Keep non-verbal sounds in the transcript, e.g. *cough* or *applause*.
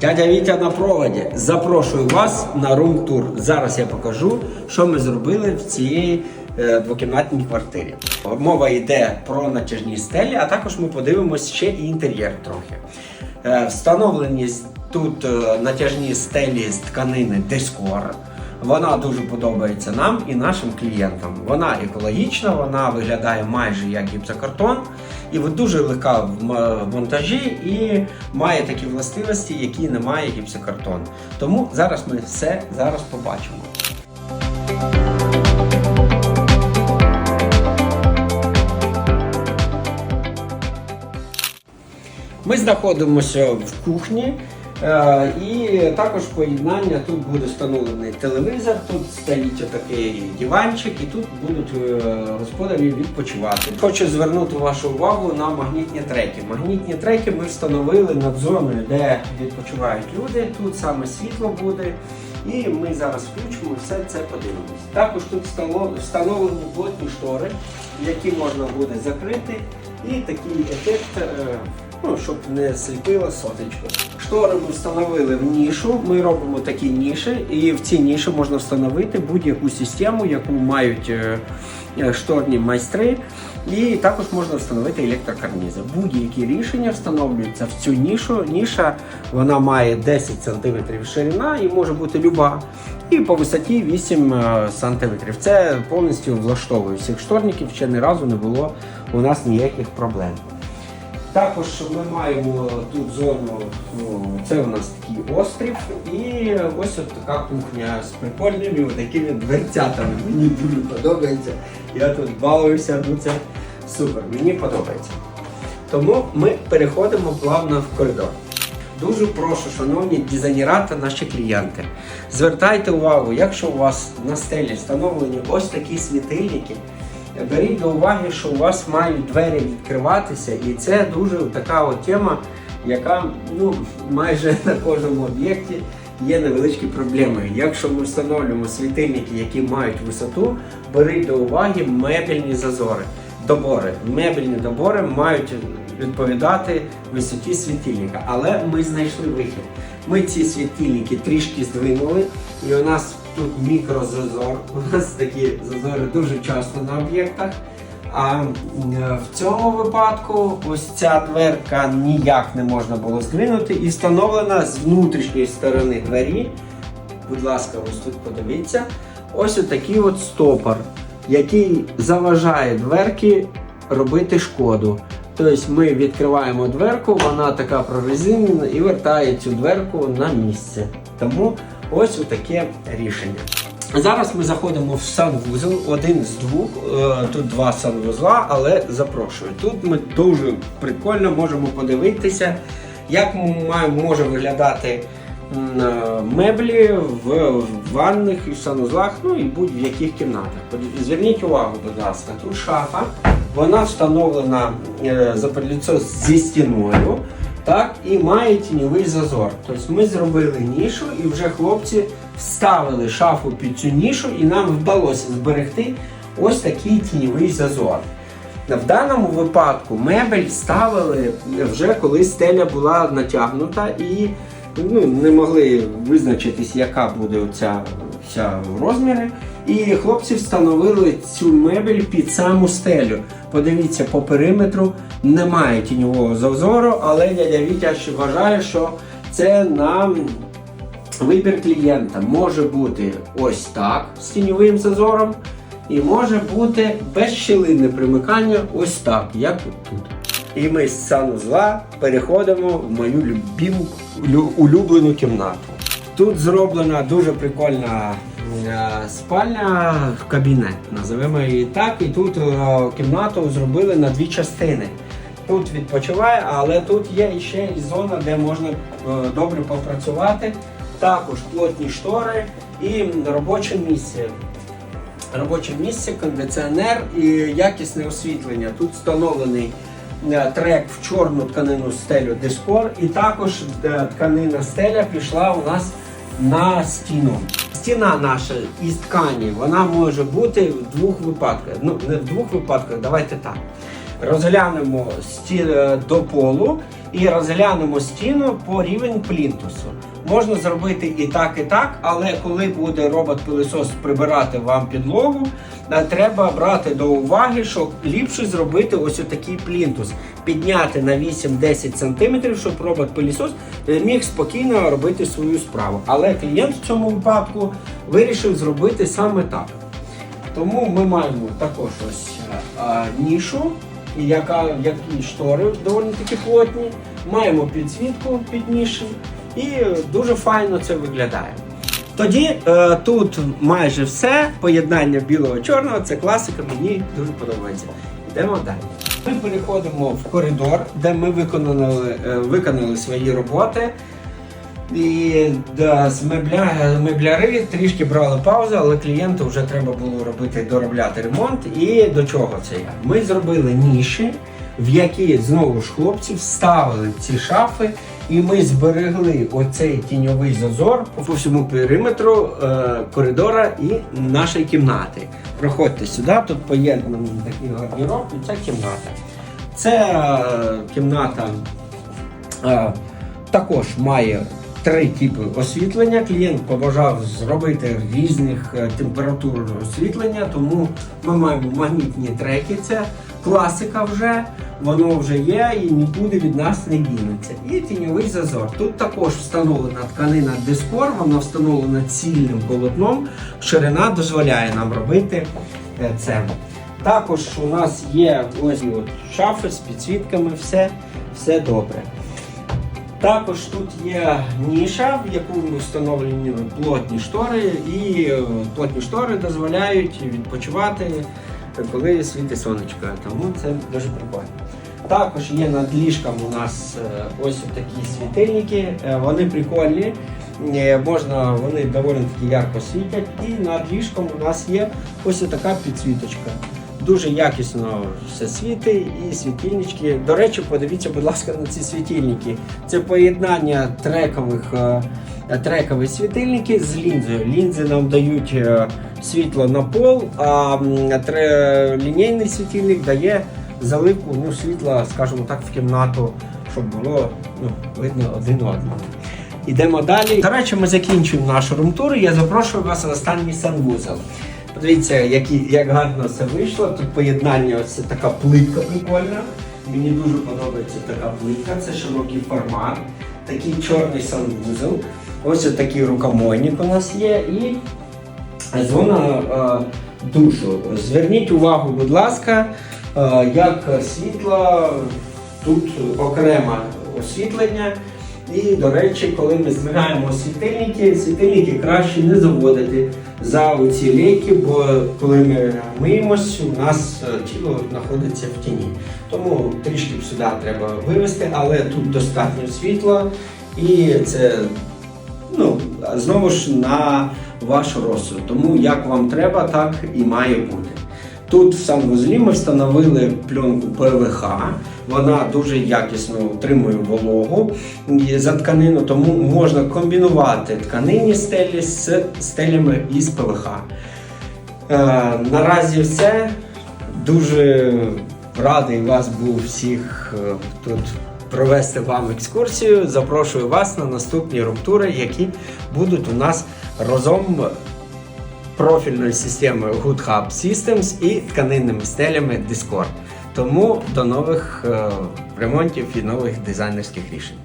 Дядя Вітя на проводі. Запрошую вас на рум-тур. Зараз я покажу, що ми зробили в цій е, двокімнатній квартирі. Мова йде про натяжні стелі, а також ми подивимося ще і інтер'єр трохи. Е, встановлені тут е, натяжні стелі з тканини Дескор. Вона дуже подобається нам і нашим клієнтам. Вона екологічна, вона виглядає майже як гіпсокартон, і дуже легка в монтажі і має такі властивості, які не має гіпсокартон. Тому зараз ми все зараз побачимо. Ми знаходимося в кухні. Е, І також поєднання тут буде встановлений телевізор, тут стоїть такий диванчик, і тут будуть е, господарі відпочивати. Хочу звернути вашу увагу на магнітні треки. Магнітні треки ми встановили над зоною, де відпочивають люди. Тут саме світло буде. І ми зараз включимо все це подивимось. Також тут встановлені плотні штори, які можна буде закрити, і такий ефект. Е, ну, щоб не сліпило соточку. Штори ми встановили в нішу. Ми робимо такі ніші, і в ці ніші можна встановити будь-яку систему, яку мають е, е, шторні майстри. І також можна встановити електрокарнізи. Будь-які рішення встановлюються в цю нішу. Ніша вона має 10 см ширина і може бути люба. І по висоті 8 см. Це повністю влаштовує всіх шторників. Ще ні разу не було у нас ніяких проблем. Також ми маємо тут зону, ну, це у нас такий острів, і ось от така кухня з прикольними такими дверцятами. Мені дуже подобається. Я тут балуюся, ну це супер, мені подобається. Тому ми переходимо плавно в коридор. Дуже прошу, шановні дизайнера та наші клієнти, звертайте увагу, якщо у вас на стелі встановлені ось такі світильники, беріть до уваги, що у вас мають двері відкриватися, і це дуже така от тема, яка ну, майже на кожному об'єкті є невеличкі проблеми. Якщо ми встановлюємо світильники, які мають висоту, беріть до уваги мебельні зазори. Добори. Мебельні добори мають відповідати висоті світильника. Але ми знайшли вихід. Ми ці світильники трішки здвинули, і у нас тут мікрозазор. *laughs* У нас такі зазори дуже часто на об'єктах. А в цьому випадку ось ця дверка ніяк не можна було здвинути і встановлена з внутрішньої сторони двері. Будь ласка, ось тут подивіться. Ось отакий от стопор, який заважає дверки робити шкоду. Тобто ми відкриваємо дверку, вона така прорезинена і вертає цю дверку на місце. Тому ось таке рішення. Зараз ми заходимо в санвузол, один з двох. Е, Тут два санвузла, але запрошую. Тут ми дуже прикольно можемо подивитися, як може виглядати е, меблі в ванних і в санузлах, ну і будь-в яких кімнатах. Зверніть увагу, будь ласка, тут шафа, вона встановлена е, запаліцо зі стіною. Так, і має тіньовий зазор. Тобто ми зробили нішу і вже хлопці вставили шафу під цю нішу, і нам вдалося зберегти ось такий тіньовий зазор. В даному випадку мебель ставили вже коли стеля була натягнута і ну, не могли визначитись, яка буде ця, ця розміри. І хлопці встановили цю мебель під саму стелю. Подивіться, по периметру немає тіньового зазору, але дядя Вітя вважає, що це на вибір клієнта. Може бути ось так з тіньовим зазором, і може бути безщілинне примикання ось так, як тут. І ми з санузла переходимо в мою любіму улюблену кімнату. Тут зроблена дуже прикольна е, спальня кабінет, називаємо її так. І тут е, кімнату зробили на дві частини. Тут відпочиває, але тут є ще і зона, де можна е, добре попрацювати. Також плотні штори і робоче місце. Робоче місце, кондиціонер і якісне освітлення. Тут встановлений трек в чорну тканину стелю Дискор, і також тканина стеля пішла у нас на стіну. Стіна наша із ткані вона може бути в двох випадках. Ну, не в двох випадках, давайте так. Розглянемо стіл е, до полу, і розглянемо стіну по рівень плінтусу. Можна зробити і так, і так, але коли буде робот-пилисос прибирати вам підлогу, е, треба брати до уваги, що ліпше зробити ось такий плінтус, підняти на 8-10 см, щоб робот-пилісос е, міг спокійно робити свою справу. Але клієнт в цьому випадку вирішив зробити саме так. Тому ми маємо також ось е, е, нішу, яка, які штори доволі таки плотні. Маємо підсвітку під ніші, і дуже файно це виглядає. Тоді е, тут майже все. Поєднання білого-чорного це класика, мені дуже подобається. Йдемо далі. Ми переходимо в коридор, де ми виконали, е, виконали свої роботи. І да, з мебля, мебляри трішки брали паузу, але клієнту вже треба було робити доробляти ремонт. І до чого це я? Ми зробили ніші, в які знову ж хлопці вставили ці шафи, і ми зберегли оцей тіньовий зазор по всьому периметру е, коридора і нашої кімнати. Проходьте сюди, тут поєднаний такий гардероб, і це кімната. Це е, кімната. Е, також має три типи освітлення. Клієнт побажав зробити різних е, температур освітлення, тому ми маємо магнітні треки. Це класика вже, воно вже є і нікуди від нас не дінеться. І тіньовий зазор. Тут також встановлена тканина дискор, вона встановлена цільним полотном. Ширина дозволяє нам робити е, це. Також у нас є ось от шафи з підсвітками, все, все добре. Також тут є ніша, в яку встановлені плотні штори, і е, плотні штори дозволяють відпочивати, коли світить сонечко. Тому це дуже прикольно. Також є над ліжком у нас е, ось такі світильники, Е, вони прикольні. Е, Можна, вони доволі таки ярко світять. І над ліжком у нас є ось така підсвіточка. Дуже якісно все світить і світильнички. До речі, подивіться, будь ласка, на ці світильники. Це поєднання трекових, трекові світильники з лінзою. Лінзи нам дають світло на пол, а лінійний світильник дає заливку ну, світла, скажімо так, в кімнату, щоб було ну, видно один одного. Ідемо далі. До речі, ми закінчуємо нашу румтур. Я запрошую вас на останній санвузол. Подивіться, які, як гарно все вийшло. Тут поєднання, ось це така плитка прикольна. Мені дуже подобається така плитка, це широкий формат, такий чорний санвузол. Ось такий рукомойник у нас є і зона е, душу. Зверніть увагу, будь ласка, як світло, тут окреме освітлення. І, до речі, коли ми здвигаємо світильники, світильники краще не заводити за оці лейки, бо коли ми миємось, у нас е, тіло знаходиться в тіні. Тому трішки б сюди треба вивести, але тут достатньо світла і це ну, знову ж на ваш розсуд. Тому як вам треба, так і має бути. Тут в санвузлі ми встановили пленку ПВХ. Вона дуже якісно утримує вологу за тканину, тому можна комбінувати тканинні стелі з стелями із ПВХ. Е, наразі все. Дуже радий вас був всіх е, тут провести вам екскурсію. Запрошую вас на наступні румтури, які будуть у нас разом профільною системою Good Hub Systems і тканинними стелями Discord. Тому до нових е, ремонтів і нових дизайнерських рішень.